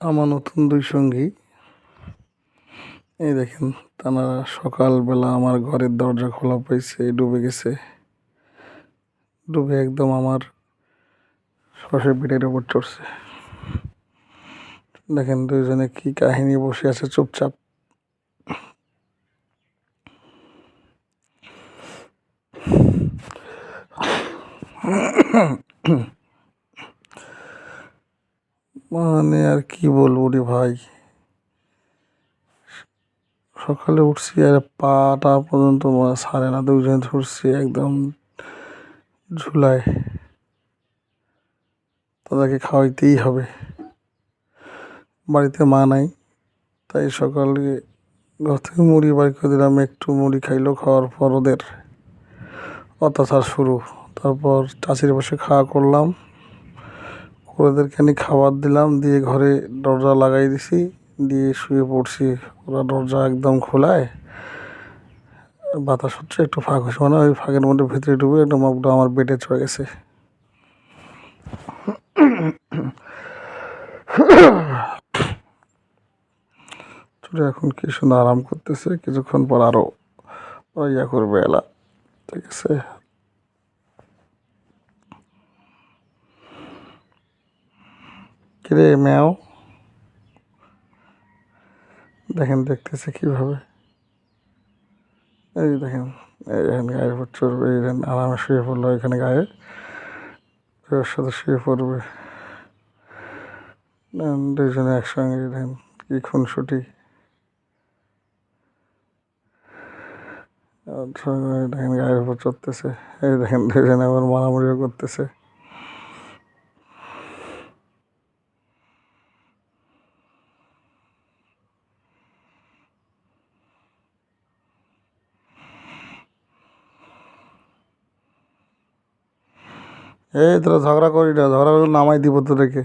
আমার নতুন দুই সঙ্গী। এই দেখেন, তারা সকালবেলা আমার ঘরের দরজা খোলা পাইছে, ডুবে গেছে। ডুবে একদম আমার সর্ষে পিঠের উপর চড়ছে। দেখেন দুইজনে কি কাহিনী বসে আছে চুপচাপ। মানে আর কি বলব রে ভাই? সকালে উঠছি আর পাটা পর্যন্ত মনে ছাড়ে না দুজন ধরছি একদম ঝুলায়। তাদেরকে খাওয়াইতেই হবে। বাড়িতে মা নাই, তাই সকালে ঘর থেকে মুড়ি বাড়ি করে দিলাম, একটু মুড়ি খাইলো, খাওয়ার পর ওদের অত্যাচার শুরু। তারপর চাষির বসে খাওয়া করলাম। ওদেরকে আমি খাবার দিলাম, দিয়ে ঘরে দরজা লাগাই দিছি, দিয়ে শুয়ে পড়ছি। ওরা দরজা একদম খোলায়। বাতাস হচ্ছে, একটু ফাঁক হচ্ছে মানে ওই ফাঁকের মধ্যে ভিতরে ডুবে একটা মগটা আমার বেডে চলে গেছে। চলে এখন কি আরাম করতেছে, কিছুক্ষণ পর আরও ইয়া করবে এলা। ঠিক আছে? কিরে, ম্যাও? দেখেন, দেখতেছে কীভাবে। এই দেখেন এই দেখেন, গায়ের উপর চড়বে, এই দেখেন, আরামে শুয়ে পড়ল এখানে গায়ে। ওর সাথে শুয়ে পড়বে। দুজনে একসঙ্গে, দেখেন, কি খুনসুটি। দেখেন, গায়ের উপর চড়তেছে। এই দেখেন দুজনে আবার মারামারিও করতেছে। এই তোরা ঝগড়া করি না, ঝগড়া করে নামাই দিব তোদেরকে।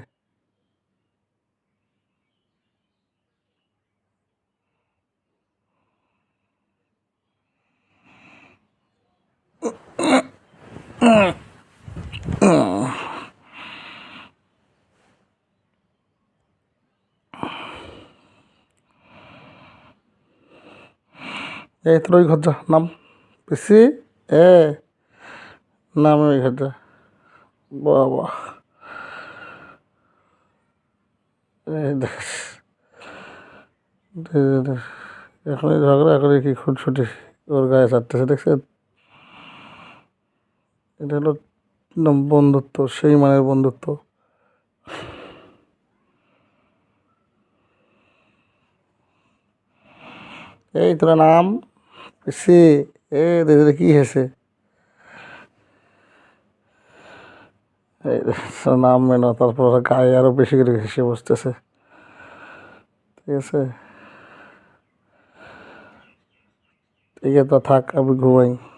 এই তোর ওই ঘর যা, নাম। বেশি এ, নাম ওই ঘর যা। বাবা। এখনই ঝগড়া, এখনই কি খুনসুটি ওর গায়ে চারটেছে দেখছেন? এটা হলো বন্ধুত্ব, সেই মানের বন্ধুত্ব। এই তোর নাম? সে এ দেখে কি হয়েছে এই তোর নাম মেনো তারপর ওরা গায়ে আরও বেশি করে হেসে বসতেছে। ঠিক আছে? ঠিক আছে থাক, আমি ঘুমাই।